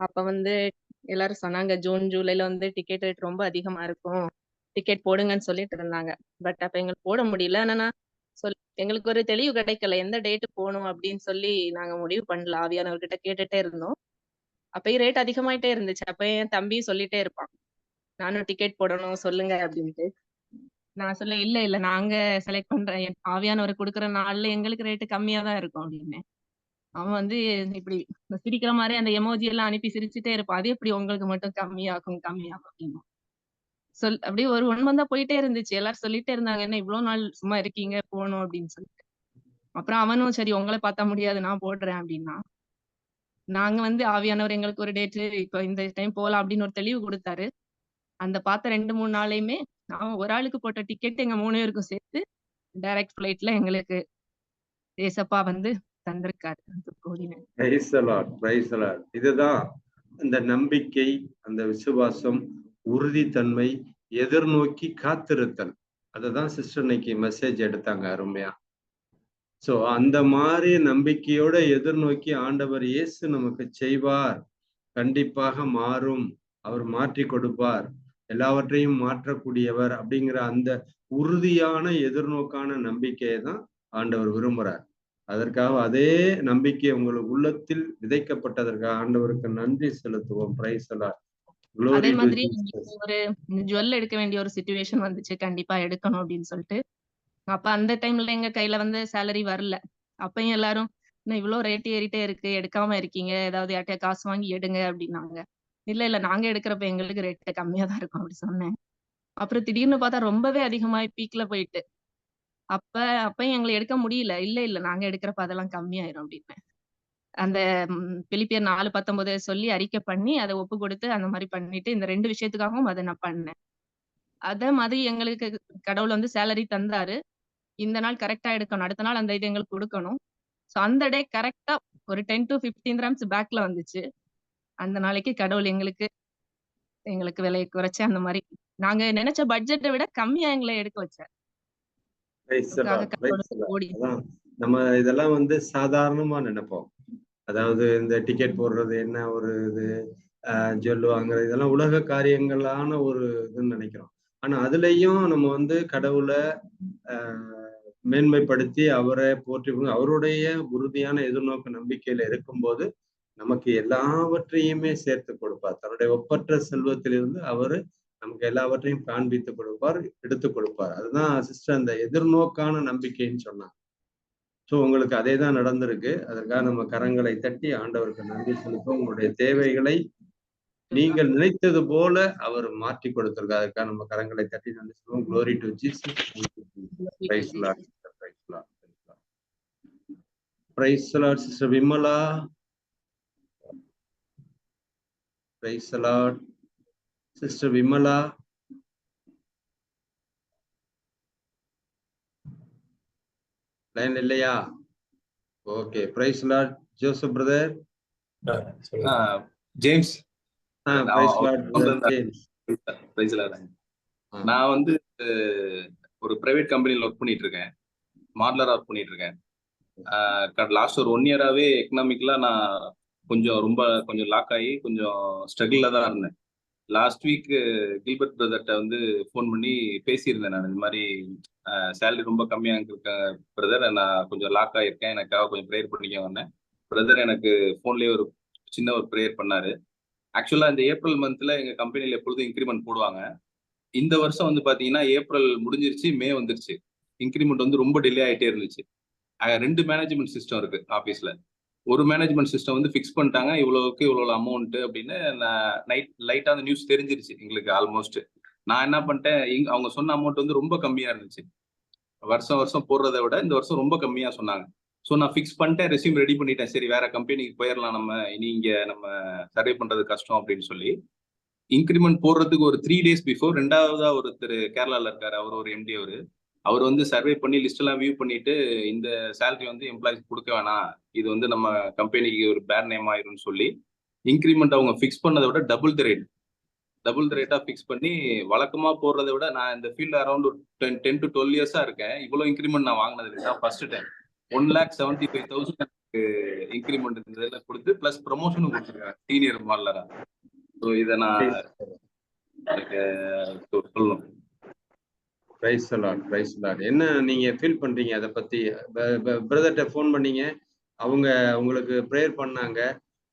அப்ப வந்து எல்லாரும் சொன்னாங்க, "ஜூன், ஜூலைல வந்து டிக்கெட் ரேட் ரொம்ப அதிகமா இருக்கும். டிக்கெட் போடுங்கன்னு" சொல்லிட்டு இருந்தாங்க. பட் அப்ப எங்களுக்கு போட முடியல. ஆனா நான் சொல் எங்களுக்கு ஒரு தெளிவு கிடைக்கல. எந்த டேட்டு போகணும் அப்படின்னு சொல்லி நாங்க முடிவு பண்ணல. ஆவியானவர்கிட்ட கேட்டுட்டே இருந்தோம். அப்பயும் ரேட் அதிகமாயிட்டே இருந்துச்சு. அப்ப என் தம்பியும் சொல்லிட்டே இருப்பான். "நானும் டிக்கெட் போடணும் சொல்லுங்க" அப்படின்ட்டு. நான் சொல்ல "இல்ல, இல்ல நாங்க செலக்ட் பண்றேன் ஆவியானவர் கொடுக்குற நாள்ல எங்களுக்கு ரேட் கம்மியா தான் இருக்கும்" அப்படின்னு அவன் வந்து இப்படி சிரிக்கிற மாதிரி அந்த எமோஜி எல்லாம் அனுப்பி சிரிச்சுட்டே இருப்பான். "அது எப்படி உங்களுக்கு மட்டும் கம்மியாகும், கம்மியாகும்" அப்படின்னு சொல் அப்படியே ஒரு ஒன் மந்தா போயிட்டே இருந்துச்சு. எல்லாரும் சொல்லிட்டே இருந்தாங்க, "என்ன இவ்வளவு நாள் சும்மா இருக்கீங்க, போகணும் அப்படின்னு சொல்லிட்டு. அப்புறம் அவனும், "சரி உங்களை பார்த்தா முடியாது, நான் போடுறேன்" அப்படின்னா நாங்க வந்து ஆவியானவர் எங்களுக்கு ஒரு டேட்டு, இப்போ இந்த டைம் போகலாம் அப்படின்னு ஒரு தெளிவு கொடுத்தாரு அந்த பார்த்த 2, 3 நாளையுமே அவன் ஒரு ஆளுக்கு போட்ட டிக்கெட் எங்க மூணு பேருக்கும் சேர்த்து டைரக்ட் ஃபிளைட்ல எங்களுக்கு ஏசப்பா வந்து தந்திருக்காரு. இதுதான் இந்த நம்பிக்கை, அந்த விசுவாசம், உறுதித்தன்மை, எதிர்நோக்கி காத்திருத்தல். அததான் சிஸ்டர் இன்னைக்கு மெசேஜ் எடுத்தாங்க அருமையா. சோ அந்த மாதிரி நம்பிக்கையோட எதிர்நோக்கி ஆண்டவர் இயேசு நமக்கு செய்வார். கண்டிப்பாக மாறும். அவர் மாற்றிக் கொடுப்பார். எல்லாவற்றையும் மாற்றக்கூடியவர் அப்படிங்கிற அந்த உறுதியான எதிர்நோக்கான நம்பிக்கையை தான் ஆண்டவர் விரும்புறார். அதற்காக அதே நம்பிக்கை உங்களுக்கு உள்ளத்தில் விதைக்கப்பட்டதற்காக ஆண்டவருக்கு நன்றி செலுத்துவோம். பிரைஸ். அதே மாதிரி ஒரு ஜுவல் எடுக்க வேண்டிய ஒரு சிச்சுவேஷன் வந்துச்சு. கண்டிப்பா எடுக்கணும் அப்படின்னு சொல்லிட்டு. அப்ப அந்த டைம்ல எங்க கையில வந்து சேலரி வரல. அப்பயும் எல்லாரும், "என்ன இவ்ளோ ரேட் ஏறிட்டே இருக்கு, எடுக்காம இருக்கீங்க. ஏதாவது யார்ட்டயா காசு வாங்கி எடுங்க" அப்படின்னாங்க. "இல்ல, இல்ல நாங்க எடுக்கிறப்ப எங்களுக்கு ரேட் கம்மியா தான் இருக்கும்" அப்படி சொன்னேன். அப்புறம் திடீர்னு பார்த்தா ரொம்பவே அதிகமாயி பீக்ல போயிட்டு. அப்ப அப்பயும் எங்கள எடுக்க முடியல. "இல்ல, இல்ல நாங்க எடுக்கிறப்ப அதெல்லாம் கம்மியாயிரும்" அப்படின்னு அந்த ம் பிலிப்பியர் 4:19 சொல்லி அறிக்கை பண்ணி, அத ஒப்பு குடுத்து அந்த மாரி பண்ணிட்டு, இந்த 2 விஷயத்துக்காகவும் அத நான் பண்ணேன். அதே மாதிரி எங்களுக்கு கடவுள் வந்து சேலரி தந்தாரு. இந்த நாள் கரெக்ட்டா எடுக்கணும். அடுத்த நாள் அந்த இது எங்களுக்கு குடுக்கணும். ஸோ அந்த டே கரெக்ட்டா ஒரு 10-15 கிராம்ஸ் பேக்ல வந்துச்சு. அந்த நாளைக்கு கடவுள் எங்களுக்கு எங்களுக்கு விலைய குறைச்சு அந்த மாரி நாங்க நெனச்ச பட்ஜெட்ட விட கம்மியா எங்கள எடுக்க வச்சார். நம்ம இதெல்லாம் வந்து சாதாரணமா நினைப்போம். அதாவது இந்த டிக்கெட் போடுறது என்ன ஒரு இது, ஜுவல் வாங்குறது இதெல்லாம் உலக காரியங்களான ஒரு இதுன்னு நினைக்கிறோம். ஆனா அதுலயும் நம்ம வந்து கடவுள மேன்மைப்படுத்தி அவரை போற்றி அவருடைய உறுதியான எதிர்நோக்கு நம்பிக்கையில இருக்கும்போது, நமக்கு எல்லாவற்றையுமே சேர்த்து கொடுப்பார். தன்னுடைய ஒப்பற்ற செல்வத்திலிருந்து அவரு நமக்கு எல்லாவற்றையும் காண்பித்து கொடுப்பார், எடுத்து கொடுப்பார். அதுதான் சிஸ்டர் அந்த எதிர்நோக்கான நம்பிக்கைன்னு சொன்னாங்க. சோ உங்களுக்கு அதே தான் நடந்திருக்கு. அதற்காக நம்ம கரங்களை தட்டி ஆண்டவருக்கு நன்றி செலுத்துவோம். உங்களுடைய தேவைகளை நீங்கள் நினைத்தது போல அவர் மாற்றி கொடுத்திருக்கார். அதற்காக நம்ம கரங்களை தட்டி நன்றி சொல்லுவோம். Glory to Jesus. Sister. Sister Vimala. Praise sister Vimala. Line இல்லையா? Okay. Praise Lord. Joseph brother. James praise Lord. நான் வந்து ஒரு பிரைவேட் கம்பெனில ஒர்க் பண்ணிட்டு இருக்கேன் மாடலரா ஒர்க் பண்ணிட்டு இருக்கேன் லாஸ்ட் ஒரு ஒன் இயராகவே எக்கனாமிக்கலா நான் கொஞ்சம் ரொம்ப கொஞ்சம் லாக் ஆகி கொஞ்சம் ஸ்ட்ரகிளில் தான் இருந்தேன் லாஸ்ட் வீக் கில்பர்ட் பிரதர்கிட்ட வந்து ஃபோன் பண்ணி பேசியிருந்தேன் நான். இந்த மாதிரி சேலரி ரொம்ப கம்மியாக இருக்கேன் பிரதர் நான் கொஞ்சம் லாக் ஆகியிருக்கேன் எனக்காக கொஞ்சம் ப்ரேயர் பண்ணிக்க வந்தேன். பிரதர் எனக்கு ஃபோன்லேயே ஒரு சின்ன ஒரு ப்ரேயர் பண்ணார். ஆக்சுவலாக இந்த ஏப்ரல் மந்த்தில் எங்கள் கம்பெனியில் எப்பொழுதும் இன்க்ரிமெண்ட் போடுவாங்க. இந்த வருஷம் வந்து பார்த்தீங்கன்னா ஏப்ரல் முடிஞ்சிருச்சு மே வந்துருச்சு. இன்க்ரிமெண்ட் வந்து ரொம்ப டிலே ஆகிட்டே இருந்துச்சு. ரெண்டு மேனேஜ்மெண்ட் சிஸ்டம் இருக்குது ஆஃபீஸில் ஒரு மேனேஜ்மெண்ட் சிஸ்டம் வந்து ஃபிக்ஸ் பண்ணிட்டாங்க. இவ்வளோக்கு இவ்வளோ அமௌண்ட் அப்படின்னு நான் நைட் லைட்டாக அந்த நியூஸ் தெரிஞ்சிருச்சு எங்களுக்கு ஆல்மோஸ்ட் நான் என்ன பண்ணிட்டேன் இங் அவங்க சொன்ன அமௌண்ட் வந்து ரொம்ப கம்மியாக இருந்துச்சு. வருஷம் வருஷம் போடுறத விட இந்த வருஷம் ரொம்ப கம்மியாக சொன்னாங்க. ஸோ நான் ஃபிக்ஸ் பண்ணிட்டேன் ரெசியூம் ரெடி பண்ணிட்டேன். சரி வேற கம்பெனிக்கு போயிடலாம் நம்ம இனி இங்கே நம்ம சர்வே பண்ணுறது கஷ்டம் அப்படின்னு சொல்லி. இன்க்ரிமெண்ட் போடுறதுக்கு ஒரு த்ரீ டேஸ் பிஃபோர் ரெண்டாவதா ஒருத்தர் கேரளாவில் இருக்காரு. அவர் ஒரு எம்டி அவரு. அவர் வந்து சர்வே பண்ணி லிஸ்ட் எல்லாம் வியூ பண்ணிட்டு இந்த சேலரி வந்து எம்ப்ளாயிஸ் கொடுக்க வேணாம். இது வந்து நம்ம கம்பெனிக்கு ஒரு பேட் நேம் ஆயிரும்னு சொல்லி இன்க்ரிமெண்ட் அவங்க ஃபிக்ஸ் பண்ணதை விட double the rate double the ரேட்டா ஃபிக்ஸ் பண்ணி வழக்கமா போடுறதை விட நான் இந்த ஃபீல்ட் அரௌண்ட் ஒரு டென் டென் டு டுவெல் இயர்ஸா இருக்கேன். இவ்வளவு இன்க்ரிமெண்ட் நான் வாங்கினது இல்லை. First time one lakh seventy five thousand increment இதெல்லாம் கொடுத்து பிளஸ் ப்ரொமோஷனும் கொடுத்துருக்காங்க. சீனியர் மாடலரா ஸோ இதை நான் எனக்கு சொல்லணும். பிரைஸ் லாட் பிரைஸ் லாட் என்ன நீங்க ஃபீல் பண்றீங்க? அதை பத்தி பிரதர்கிட்ட ஃபோன் பண்ணீங்க. அவங்க உங்களுக்கு ப்ரேயர் பண்ணாங்க.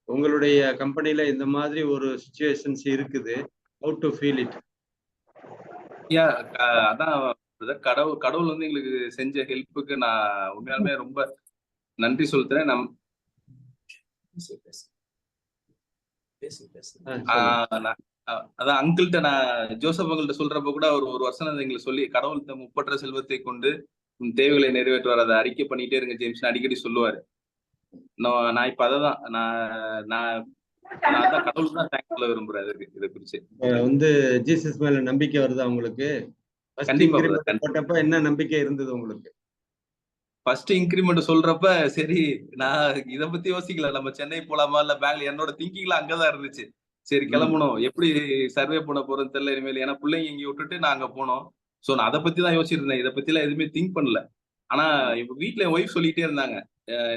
உங்களுடைய கம்பெனில இந்த மாதிரி ஒரு சுச்சுவேஷன்ஸ் இருக்குது. How to feel it yeah அதான் கடவுள் கடவுள் வந்து எங்களுக்கு செஞ்ச ஹெல்ப்புக்கு நான் உண்மையாலுமே ரொம்ப நன்றி சொல்றேன். நம் நான் அஹ் அதான் அங்கிள்கிட்ட நான் ஜோசப் அங்கிள்கிட்ட சொல்றப்ப கூட அவர் ஒரு வருஷம் எங்களுக்கு சொல்லி கடவுள்கிட்ட முப்பற்ற செல்வத்தை கொண்டு உன் தேவைகளை நிறைவேற்றுவார். அதை அறிக்கை பண்ணிட்டே இருங்க ஜேம்ஸ். அடிக்கடி சொல்லுவாரு. நான் நான் இப்ப அததான் நான் நான் நான் கடவுளுக்கு தான் தேங்க்ஸ் சொல்ல விரும்புறேன் இதை குறிச்சு. வந்து ஜீசஸ் மேல நம்பிக்கை வருதா உங்களுக்கு? கண்டிப்பா. போட்டப்ப என்ன நம்பிக்கை இருந்தது உங்களுக்கு? ஃபர்ஸ்ட் இன்க்ரிமெண்ட் சொல்றப்ப சரி நான் இத பத்தி யோசிக்கல. நம்ம சென்னை போலாமா? இல்ல பெங்களூர்? என்னோட திங்கிங்ல அங்கதான் இருந்துச்சு. சரி கிளம்பணும். எப்படி சர்வே பண்ண போறோம்னு தெரியல இனிமேல். ஏன்னா பிள்ளைங்க இங்க விட்டுட்டு நான் அங்க போனோம். சோ நான் அதை பத்தி தான் யோசிச்சிருந்தேன். இதை பத்தி எல்லாம் எதுவுமே திங்க் பண்ணல. ஆனா இப்ப வீட்ல என் ஒய்ஃப் சொல்லிட்டே இருந்தாங்க.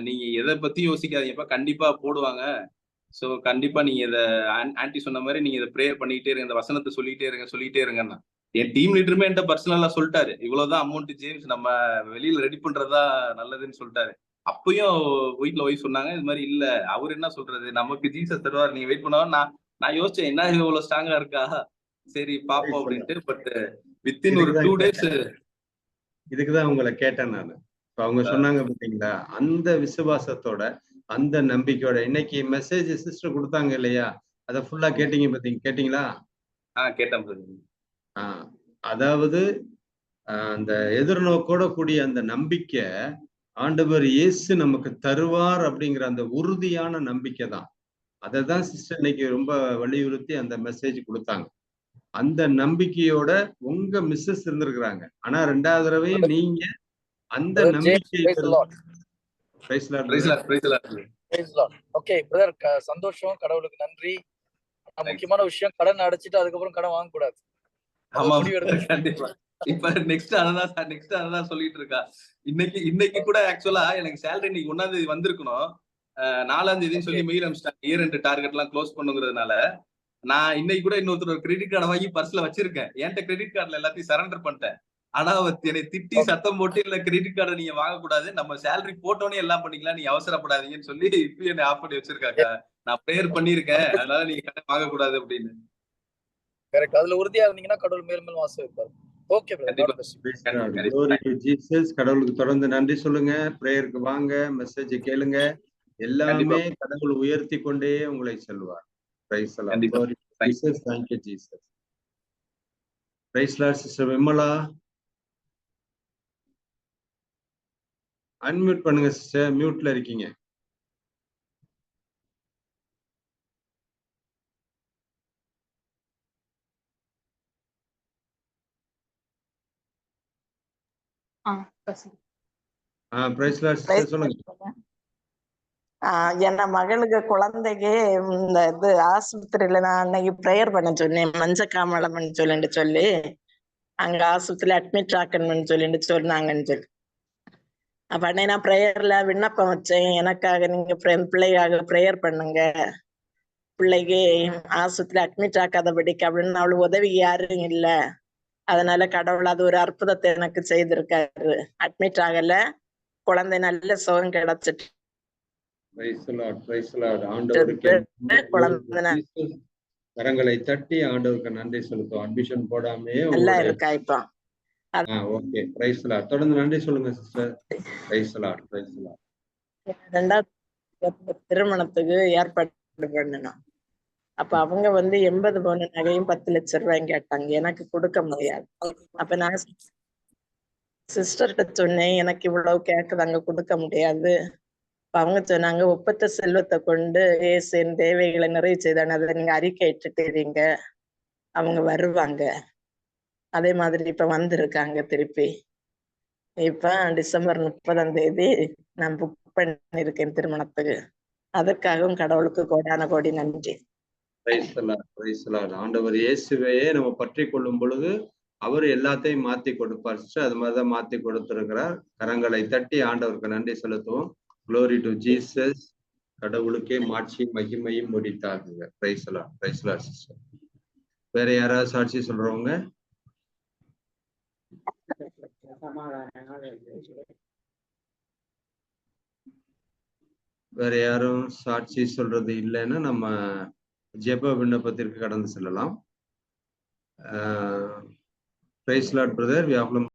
நீங்க எதை பத்தி யோசிக்காதீங்கப்பா. கண்டிப்பா போடுவாங்க. சோ கண்டிப்பா நீங்க இத ஆன்டி சொன்ன மாதிரி நீங்க இதை ப்ரேயர் பண்ணிட்டே இருங்க. இந்த வசனத்தை சொல்லிட்டே இருங்க சொல்லிட்டே இருங்கன்னா. என் டீம் லீடருமே என்கிட்ட பர்சனலா சொல்லிட்டாரு. இவ்வளவுதான் அமௌண்ட் ஜேம்ஸ் நம்ம வெளியில ரெடி பண்றதா நல்லதுன்னு சொல்லிட்டாரு. அப்பயும் வீட்ல ஒய்ஃப் சொன்னாங்க இது மாதிரி இல்ல. அவர் என்ன சொல்றது? நமக்கு ஜீசஸ் தருவார். நீங்க வெயிட் பண்ணவா நான் நான் யோசிச்சேன் என்ன இவ்வளவு ஸ்ட்ராங்கா இருக்கா? சரி பாப்போம் அப்படின்ட்டு பட் வித்தின் ஒரு டூ டேஸ் இதுக்குதான் உங்களை கேட்டேன் நான். அவங்க சொன்னாங்க பாத்தீங்களா அந்த விசுவாசத்தோட அந்த நம்பிக்கையோட இன்னைக்கு மெசேஜ் சிஸ்டர் கொடுத்தாங்க இல்லையா? அதை ஃபுல்லா கேட்டீங்க பாத்தீங்க கேட்டீங்களா? ஆஹ் கேட்டேன். ஆஹ் அதாவது அந்த எதிர்நோக்கோட கூடிய அந்த நம்பிக்கை ஆண்டவர் இயேசு நமக்கு தருவார் அப்படிங்கிற அந்த உறுதியான நம்பிக்கை தான். அதை தான் சிஸ்டர் இன்னைக்கு ரொம்ப வலியுறுத்தி அந்த மெசேஜ் கொடுத்தாங்க. அந்த நம்பிக்கையோட உங்க மிஸ்ஸஸ் இருந்திருக்கிறாங்க. ஆனா ரெண்டாவது தடவையும் நீங்க அந்த நம்பிக்கை க- சந்தோஷம் கடவுளுக்கு நன்றி. முக்கியமான விஷயம் கடன் அடைச்சிட்டு அதுக்கப்புறம் கடன் வாங்க கூடாது இப்ப நெக்ஸ்ட் அததான் நெக்ஸ்ட் அததான் சொல்லிட்டு இருக்கா. இன்னைக்கு இன்னைக்கு கூட ஆக்சுவலா எனக்கு சேலரி இன்னைக்கு ஒன்னாம் தேதி வந்திருக்கணும். நாலாம் தேதின்னு சொல்லி மெயில் அனுப்பிச்சிட்டாங்க இயர் ரெண்டு டார்கெட் எல்லாம் க்ளோஸ் பண்ணுங்கிறதுனால நான் இன்னைக்கு கூட இன்னொருத்தர் கிரெடிட் கார்டை வாங்கி பர்ஸ்ல வச்சிருக்கேன். என்கிட்ட கிரெடிட் கார்டுல எல்லாத்தையும் சரண்டர் பண்ணிட்டேன். ஆனா அவ என்னை திட்டி சத்தம் போட்டு இல்ல கிரெடிட் கார்டை நீங்க வாங்கக்கூடாது. நம்ம சேலரி போட்டோன்னே எல்லாம் பண்ணிக்கலாம். நீங்க அவசரப்படாதீங்கன்னு சொல்லி இப்ப என்னை ஆஃப் பண்ணி வச்சிருக்காங்க. நான் ப்ரேயர் பண்ணிருக்கேன் அதனால நீங்க கடன் வாங்கக்கூடாது அப்படின்னு. கரெக்ட் அதுல உறுதியா இருந்தீங்கன்னா கடவுள் மேல் மேல் வாசம் வைப்பார். ஓகே. கடவுளுக்கு தொடர்ந்து நன்றி சொல்லுங்க. பிரேயருக்கு வாங்க. மெசேஜ் கேளுங்க. எல்லாமே கடவுள் உயர்த்தி கொண்டே உங்களை செல்வார். சிஸ்டர் விமலா அன்மியூட் பண்ணுங்க சிஸ்டர் மியூட்ல இருக்கீங்க. பிரைஸ் லார்ட் சிஸ்டர் சொல்லுங்க. ஆஹ் என்ன மகளுக்கு குழந்தைக்கு இந்த இது ஆஸ்பத்திரியில நான் அன்னைக்கு ப்ரேயர் பண்ண சொன்னேன். மஞ்சக்காமலம் சொல்லிட்டு சொல்லி அங்க ஆஸ்பத்திரியில அட்மிட் ஆக்கணும்னு சொல்லிட்டு சொன்னாங்கன்னு சொல்லி. அப்ப அன்னைக்கு நான் ப்ரேயர்ல விண்ணப்பம் வச்சேன். எனக்காக நீங்க பிள்ளைக்காக ப்ரேயர் பண்ணுங்க. பிள்ளைக்கு ஆஸ்பத்திரி அட்மிட் ஆக்காதபடிக்கு அப்படின்னு அவளுக்கு உதவி யாரும் இல்ல. அதனால கடவுள் அது ஒரு அற்புதத்தை எனக்கு செய்திருக்காரு. அட்மிட் ஆகல. குழந்தை நல்ல சுகம் கிடைச்சிட்டு கரங்களை தட்டி ஆண்டவருக்கு நன்றி செலுத்தும் அட்மிஷன் போடாமே நல்லா இருக்கா இப்போ ஓகே பிரைஸ் தொடர்ந்து நன்றி சொல்லுங்க சிஸ்டர் பிரைஸ் பிரைஸ் ரெண்டாவது திருமணத்துக்கு ஏற்பாடு பண்ணணும். அப்ப அவங்க வந்து எண்பது பவுன் நகையும் பத்து லட்சம் ரூபாயும் கேட்டாங்க. எனக்கு கொடுக்க முடியாது. அப்ப நான் சிஸ்டர்கிட்ட சொன்னேன் எனக்கு இவ்வளவு கேக்குதாங்க கொடுக்க முடியாது. அவங்க சொன்னாங்க ஒப்பத்த செல்வத்தை கொண்டு ஏசின் தேவைகளை நிறைவு செய்தான. அதை நீங்க அறிக்கை இட்டுட்டீங்க அவங்க வருவாங்க. அதே மாதிரி இப்ப வந்திருக்காங்க திருப்பி. இப்ப டிசம்பர் முப்பதாம் தேதி நான் புக் பண்ணிருக்கேன் திருமணத்துக்கு. அதற்காகவும் கடவுளுக்கு கோடான கோடி நன்றி. ஆண்டவர் இயேசுவையே நம்ம பற்றி கொள்ளும் பொழுது அவர் எல்லாத்தையும் மாத்தி கொடுப்பார் சிஸ்டர். அது மாதிரிதான் மாத்தி கொடுத்திருக்கிறார். கரங்களை தட்டி ஆண்டவருக்கு நன்றி செலுத்துவோம். குளோரி டு ஜீசஸ் கடவுளுக்கே மாட்சி மகிமையும் முடித்தாகுங்க பிரைஸ்லா பிரைஸ்லா சிஸ்டர் வேற யாராவது சாட்சி சொல்றவங்க? வேற யாரும் சாட்சி சொல்றது இல்லைன்னா நம்ம ஜெப விண்ணப்பத்திற்கு கடந்து செல்லலாம். Price lot brother வியாபலம்